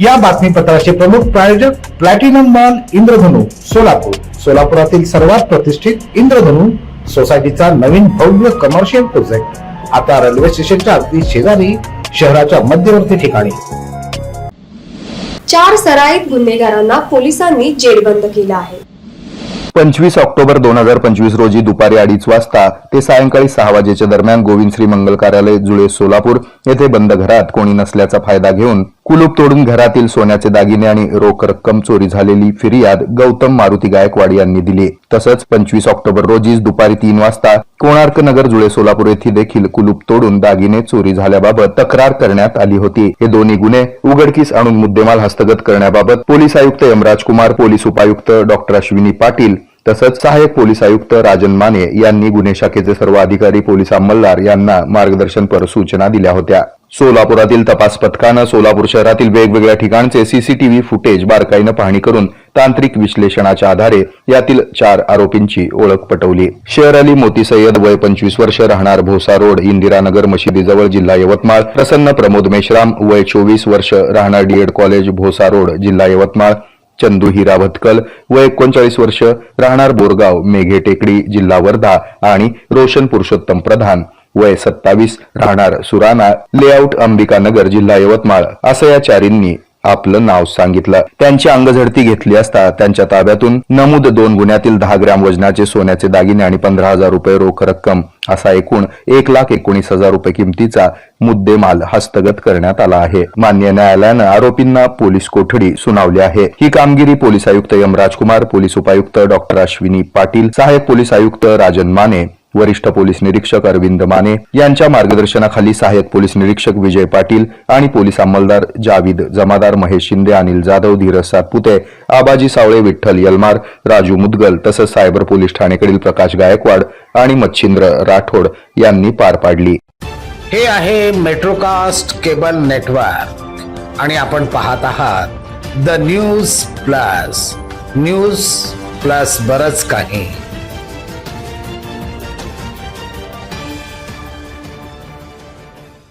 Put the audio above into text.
या बातमीपत्राचे प्रमुख प्रायोजक प्लॅटिनम मॉल इंद्रधनु सोलापूर. सोलापुरातील सर्वात प्रतिष्ठित इंद्रधनु सोसायटीचा नवीन भव्य कमर्शियल प्रोजेक्ट आता रेल्वे स्टेशनच्या अगदी शेजारी शहराच्या मध्यवर्ती ठिकाणी. चार सराईत गुन्हेगारांना पोलिसांनी जेरबंद केलं आहे. पंचवीस ऑक्टोबर दोन हजार पंचवीस रोजी दुपारी अडीच वाजता ते सायंकाळी सहा वाजेच्या दरम्यान गोविंद श्री मंगल कार्यालय जुळे सोलापूर येथे बंद घरात कोणी नसल्याचा फायदा घेऊन कुलूप तोडून घरातील सोन्याचे दागिने आणि रोख रक्कम चोरी झालेली फिर्याद गौतम मारुती गायकवाड यांनी दिली. तसंच पंचवीस ऑक्टोबर रोजीच दुपारी तीन वाजता कोणार्क नगर जुळे सोलापूर येथे देखील कुलूप तोडून दागिने चोरी झाल्याबाबत तक्रार करण्यात आली होती. हे दोन्ही गुन्हे उघडकीस आणून मुद्देमाल हस्तगत करण्याबाबत पोलीस आयुक्त यमराज कुमार पोलीस उपायुक्त डॉक्टर अश्विनी पाटील तसंच सहाय्यक पोलीस आयुक्त राजन माने यांनी गुन्हे शाखेचे सर्व अधिकारी पोलीस अंमलदार यांना मार्गदर्शनपर सूचना दिल्या होत्या. सोलापुरातील तपास पथकानं सोलापूर शहरातील वेगवेगळ्या ठिकाणचे सीसीटीव्ही फुटेज बारकाईनं पाहणी करून तांत्रिक विश्लेषणाच्या आधारे यातील चार आरोपींची ओळख पटवली. शेर अली मोती सय्यद वय पंचवीस वर्ष राहणार भोसा रोड इंदिरानगर मशिदीजवळ जिल्हा यवतमाळ. प्रसन्न प्रमोद मेश्राम वय चोवीस वर्ष राहणार डीएड कॉलेज भोसा रोड जिल्हा यवतमाळ. चंदू हिरा भतकल वय एकोणचाळीस वर्ष राहणार बोरगाव मेघे टेकडी जिल्हा वर्धा आणि रोशन पुरुषोत्तम प्रधान. वय सत्तावीस राहणार सुराणा लेआउट अंबिकानगर जिल्हा यवतमाळ असं या चारींनी आपलं नाव सांगितलं. त्यांची अंगझडती घेतली असता त्यांच्या ताब्यातून नमूद दोन गुन्ह्यातील दहा ग्रॅम वजनाचे सोन्याचे दागिने आणि पंधरा हजार रुपये रोख रक्कम असा एकूण एक लाख एकोणीस हजार रुपये किमतीचा मुद्देमाल हस्तगत करण्यात आला आहे. मान्य न्यायालयानं आरोपींना पोलीस कोठडी सुनावली आहे. ही कामगिरी पोलीस आयुक्त एम राजकुमार पोलीस उपायुक्त डॉक्टर अश्विनी पाटील सहाय्यक पोलीस आयुक्त राजन माने वरिष्ठ पोलीस निरीक्षक अरविंद माने यांच्या मार्गदर्शनाखाली सहाय्यक पोलीस निरीक्षक विजय पाटील आणि पोलीस अंमलदार जावीद जमादार महेश शिंदे अनिल जाधव धीरज सातपुते आबाजी सावळे विठ्ठल यलमार राजू मुदगल तसंच सायबर पोलीस ठाणेकडील प्रकाश गायकवाड आणि मच्छिंद्र राठोड यांनी पार पाडली. हे आहे मेट्रोकास्ट केबल नेटवर्क आणि आपण पाहत आहात the news plus. News plus बरच काही.